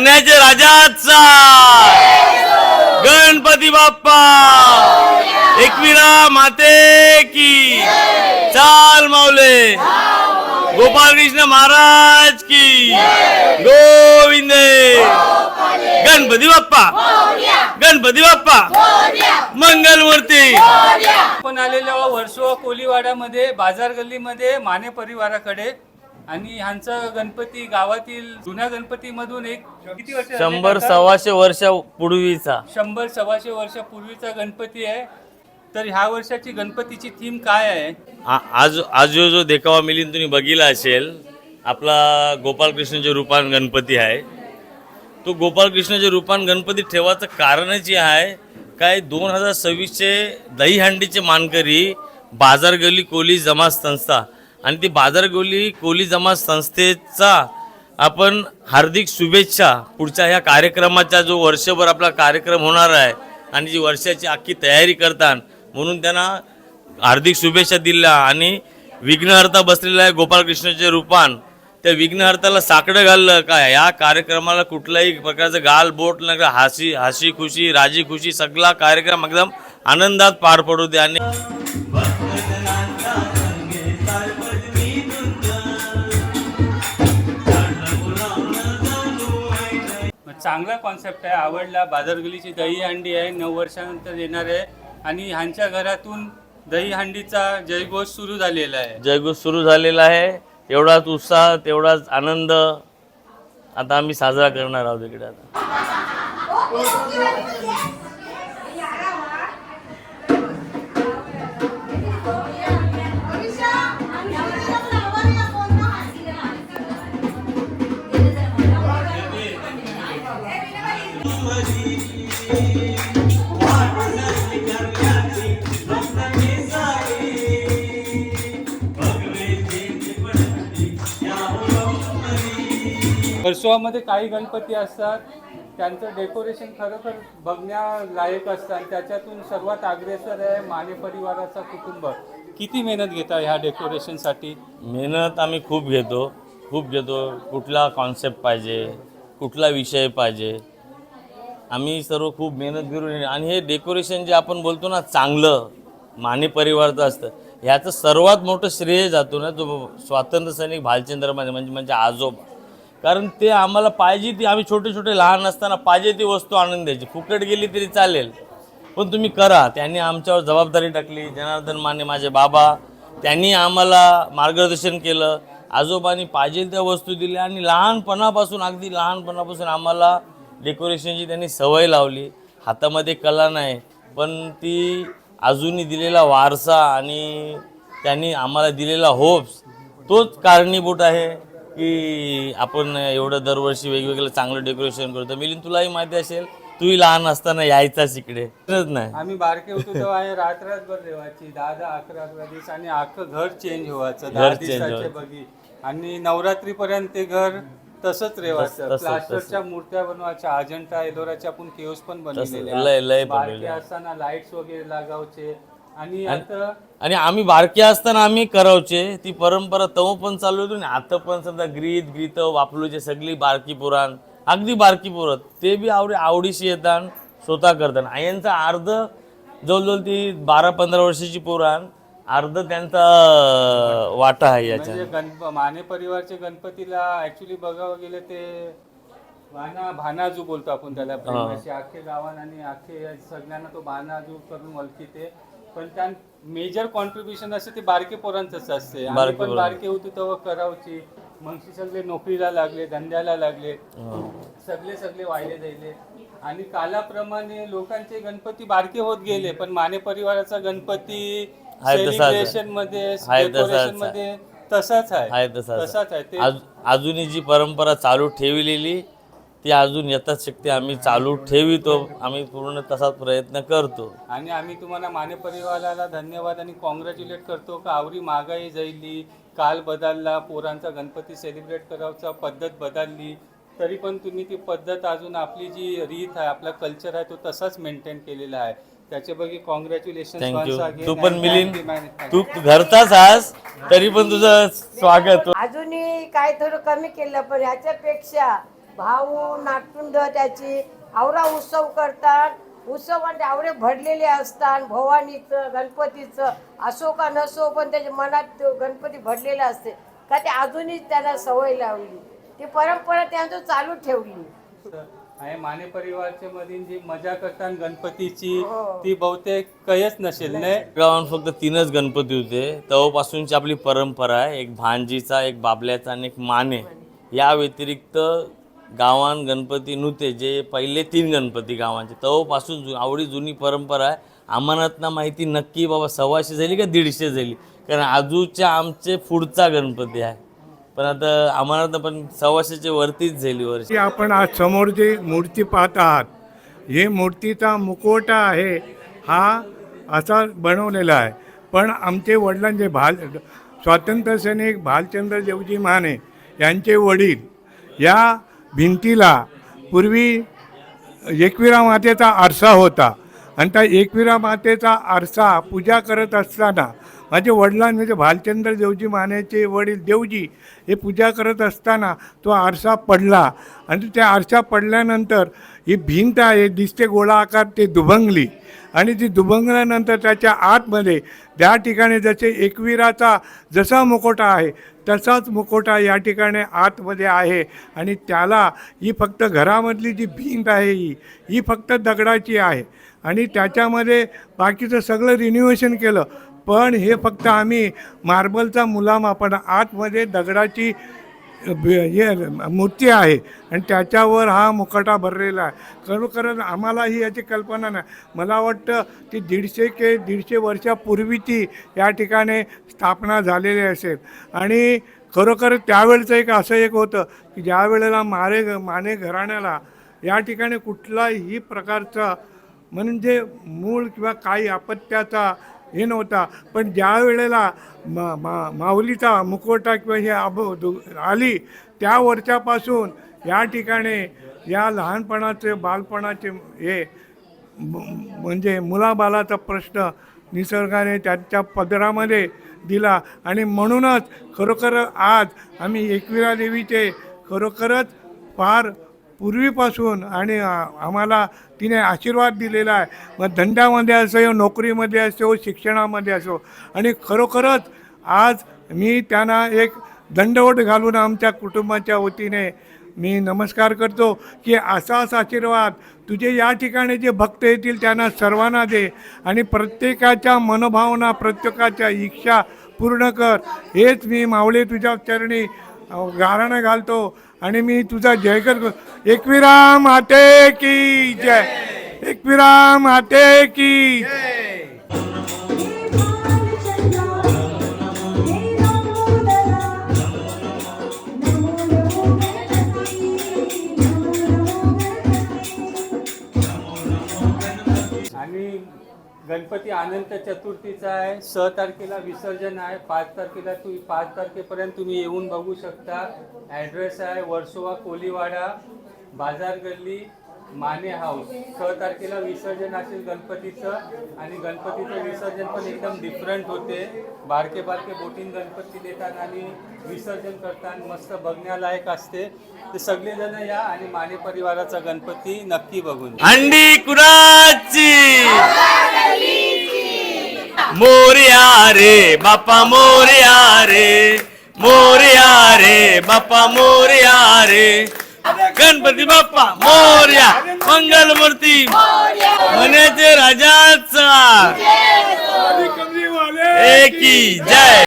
पुण्याच्या राजाचा गणपती बाप्पा. एकविरा माते की. चाल माऊले. गोपाल कृष्ण महाराज की. गोविंदे. गणपती बाप्पा. गणपती बाप्पा. मंगलमूर्ती. आपण आलेल्या वर्षो कोलीवाड्यामध्ये बाजार गल्लीमध्ये माने परिवाराकडे. आणि ह्यांचा गणपती गावातील जुन्या गणपतीमधून एक किती वर्ष झाले शंभर काका? सव्वाशे वर्षा पूर्वीचा. शंभर सव्वाशे वर्षापूर्वीचा गणपती आहे. तर ह्या वर्षाची गणपतीची थीम काय आहे? आ- आज आज जो जो देखावा मिलिंद तुम्ही बघितला असेल आपला गोपालकृष्णाच्या रूपान गणपती आहे. तो गोपालकृष्णाच्या रूपान गणपती ठेवायचं कारणच हे आहे काय दोन हजार सव्वीसचे दहीहंडीचे मानकरी बाजार गली कोली जमात संस्था आणि ती बाजारगोली कोली जमात संस्थेचा आपण हार्दिक शुभेच्छा. पुढच्या ह्या कार्यक्रमाचा जो वर्षभर आपला कार्यक्रम होणार आहे आणि जी वर्षाची अख्खी तयारी करतात म्हणून त्यांना हार्दिक शुभेच्छा दिल्या. आणि विघ्नहर्ता बसलेला आहे गोपाळकृष्णाचे रूपान. त्या विघ्नहर्ताला साकडं घाललं काय या कार्यक्रमाला कुठलाही प्रकारचं गाल बोट न हसी हाशी खुशी राजी खुशी सगळा कार्यक्रम एकदम आनंदात पार पडू दे. आणि चांगला कॉन्सेप्ट आहे. आवडला. बाजारगलीची दही हंडी आहे. नऊ वर्षानंतर येणार आहे. आणि ह्यांच्या घरातून दही हंडीचा जयघोष सुरू झालेला आहे. जयगुज सुरू झालेला आहे. तेवढाच उत्साह तेवढाच आनंद आता आम्ही साजरा करणार आहोत इकडे आता. वर्सोवामध्ये काही गणपती असतात त्यांचं डेकोरेशन खरोखर बघण्यालायक असतं आणि त्याच्यातून सर्वात अग्रेसर आहे माने परिवाराचा कुटुंब. किती मेहनत घेता ह्या डेकोरेशनसाठी मेहनत आम्ही खूप घेतो. खूप घेतो. कुठला कॉन्सेप्ट पाहिजे कुठला विषय पाहिजे. आम्ही सर्व खूप मेहनत करून आणि हे डेकोरेशन जे आपण बोलतो ना चांगलं माने परिवारचं असतं. ह्याचं सर्वात मोठं श्रेय जातो ना जो स्वातंत्र्य सैनिक भालचंद्र माने म्हणजे म्हणजे आजोबा. कारण ते आम्हाला पाहिजे ती आम्ही छोटे छोटे लहान असताना पाहिजे ती वस्तू आणून द्यायची. फुकट गेली तरी चालेल. पण तुम्ही करा. त्यांनी आमच्यावर जबाबदारी टाकली. जनार्दन माने माझे बाबा त्यांनी आम्हाला मार्गदर्शन केलं. आजोबांनी पाहिजे त्या वस्तू दिल्या आणि लहानपणापासून अगदी लहानपणापासून आम्हाला डेकोरेशनची त्यांनी सवय लावली. हातामध्ये कला नाही पण ती अजूनही दिलेला वारसा आणि त्यांनी आम्हाला दिलेला होप्स तोच कारणीभूत आहे की आपण एवढं दरवर्षी वेगवेगळं चांगलं डेकोरेशन करतो. मिलिंद तुलाही माहिती असेल तूही लहान असताना यायचाच इकडे. नाही. आम्ही बारके होतो तेव्हा रात रातभर रेवायची दहा दहा अकरा अकरा दिवस आणि अख्खं घर चेंज व्हायचं. घर व्हायचं. बघी. आणि नवरात्रीपर्यंत ते घर तसंच तसंच- प्लास्टरच्या मूर्त्या बनवायच्या अजंठा एलोराच्या आपण केव्स पण बनवलेल्या लय- लय बारके बनवलेल्या. असताना लाईट्स वगैरे लागावचे. आणि आता आणि आम्ही बारके असताना आम्ही करावचे. ती परंपरा तव पण चालू होती आणि आता पण समजा ग्रीत ग्रीत वापलूचे सगळी बारकी पुराण. अगदी बारकी पोरं. ते बी आवडी आवडीशी येतात स्वतः करतात. आणि यांचा अर्ध जवळजवळ ती बारा पंधरा वर्षाची पुराण. अर्ध त्यांचा वाटा आहे याच्यात. म्हणजे गणप माने परिवारचे गणपतीला ऍक्च्युली बघावं गेलं ते भाना भानाजू बोलतो आपण त्याला. प्रेमाशी अख्खे गावान आणि अख्खे सगळ्यांना तो भानाजू करून ओळखीते. पण त्या मेजर कॉन्ट्रीब्युशन असते ते बारके पोरांचंच असते. आम्ही बारके पण पोरं. बारके होतो तेव्हा करावची. मग सगळे नोकरीला लागले धंद्याला लागले. सगळे सगळे वाहिले जायले. आणि कालाप्रमाणे लोकांचे गणपती बारके होत गेले पण माने परिवाराचा गणपती आहे तसाच आहे. सेलिब्रेशनमध्ये आहे तसाच आहे. डेकोरेशनमध्ये तसाच आहे. आहे. तसा तसाच आहे. ते आज अजूनही जी परंपरा चालू ठेवलेली ती अजून यथाशक्ती आम्ही चालू ठेवितो. आम्ही पूर्ण तसाच प्रयत्न करतो. आणि आम्ही तुम्हाला माने परिवाराला धन्यवाद आणि कॉंग्रॅच्युलेट करतो का आवरी महागाई जाईली काल बदलला पोरांचा गणपती सेलिब्रेट करायचा पद्धत बदलली. तरी पण तुम्ही ती पद्धत अजून आपली जी रीत आहे आपला कल्चर आहे तो तसाच मेंटेन केलेला आहे. त्याच्या बघी कॉंग्रॅच्युलेशन थँक्यू तू पण मिलिंद तू घरचाच आज तरी पण तुझं स्वागत. अजूनही काय थोडं कमी केलं पण ह्याच्यापेक्षा भाऊ नाटुंड त्याची आवरा उत्सव करतात. उत्सवात आवडे भरलेले असतात भवानीचं गणपतीचं असो का नसो पण त्याच्या मनात तो गणपती भरलेला असते. का ते अजूनही त्याला सवय लावली. ती परंपरा त्यांचं चालू ठेवली. आहे. माने परिवारच्या मधील जी मजा करतात गणपतीची हो. ती बहुतेक कयच नसेल नाही. गावात फक्त तीनच गणपती होते. तेव्हापासूनची आपली परंपरा आहे. एक भांजीचा एक बाबल्याचा आणि एक माने. या व्यतिरिक्त गावान गणपती नव्हते जे पहिले तीन गणपती गावांचे. तेव्हापासून जु आवडी जुनी परंपरा आहे. आम्हाला ना माहिती नक्की बाबा सव्वाशे झाली का दीडशे झाली? कारण आजूच्या आमचे पुढचा गणपती आहे. पण आता आम्हाला तर पण सव्वाशेच्या वरतीच झाली वर्ष. आपण आज समोर जी मूर्ती पाहत आहात हे मूर्तीचा मुखवटा आहे हा असा बनवलेला आहे. पण आमचे वडिलांचे भाल स्वातंत्र्य सैनिक भालचंद्र देवजी माने यांचे वडील या भिंतीला पूर्वी एकविरा मातेचा आरसा होता. आणि त्या एकविरा मातेचा आरसा पूजा करत असताना माझे वडिलां म्हणजे भालचंद्र देवजी मानेचे वडील देवजी हे पूजा करत असताना तो आरसा पडला. आणि त्या आरसा पडल्यानंतर ही भिंत आहे दिसते गोळा आकार ते दुभंगली. आणि ती दुभंगल्यानंतर त्याच्या आतमध्ये त्या ठिकाणी जसे एकविराचा जसा मुकोटा आहे तसाच मुकोटा या ठिकाणी आतमध्ये आहे. आणि त्याला ही फक्त घरामधली जी भिंत आहे ही ही फक्त दगडाची आहे. आणि त्याच्यामध्ये बाकीचं सगळं रिन्युवेशन केलं. पण हे फक्त आम्ही मार्बलचा मुलाम आपण आतमध्ये दगडाची हे मूर्ती आहे आणि त्याच्यावर हा मुखटा भरलेला आहे. खरोखरच आम्हालाही याची कल्पना नाही. मला वाटतं ती दीडशे के दीडशे वर्षापूर्वीची या ठिकाणी स्थापना झालेली असेल. आणि खरोखर त्यावेळचं एक असं एक होतं की ज्या वेळेला मारे माने घराण्याला या ठिकाणी कुठलाही प्रकारचा म्हणजे मूळ किंवा काही अपत्याचा हे नव्हता. पण ज्या वेळेला मा मा माऊलीचा मुखवटा किंवा हे आब दु- आली त्या वर्षापासून या ठिकाणी या लहानपणाचे बालपणाचे हे म्हणजे मुलाबालाचा प्रश्न निसर्गाने त्याच्या पदरामध्ये दिला. आणि म्हणूनच खरोखर आज आम्ही एकविरा देवीचे खरोखरच फार पूर्वीपासून आणि आम्हाला तिने आशीर्वाद दिलेला आहे. मग धंद्यामध्ये असो नोकरीमध्ये असो शिक्षणामध्ये असो आणि खरोखरच आज मी त्यांना एक दंडवट घालून आमच्या कुटुंबाच्या वतीने मी नमस्कार करतो की असाच आशीर्वाद तुझे या ठिकाणी जे भक्त येतील त्यांना सर्वांना दे आणि प्रत्येकाच्या मनोभावना प्रत्येकाच्या इच्छा पूर्ण कर. हेच मी मावळे तुझ्या चरणी गारणं गाराणं घालतो. आणि मी तुझा जय कर एकविरा की जय. एकविराम माते की आणि गणपती अनंत चतुर्थीचा आहे सहा तारखेला विसर्जन आहे पाच तारखेला तुम्ही पाच तारखेपर्यंत तुम्ही येऊन बघू शकता. ॲड्रेस आहे वर्सोवा कोलीवाडा बाजार गल्ली माने हाऊस. सहा तारखेला विसर्जन असेल गणपतीचं आणि गणपतीचं विसर्जन पण एकदम डिफरंट होते. बारके बारके बोटीन गणपती देतात आणि विसर्जन करतात मस्त बघण्यालायक असते. ते सगळेजण या आणि माने परिवाराचा गणपती नक्की बघून अंडी कुणाची? मोर्या रे बापा मोर्या रे. मोर्या रे बापा मोर्या रे. गणपती बाप्पा मोर्या मंगलमूर्ती. मनाचे राजाचा. एकी जय.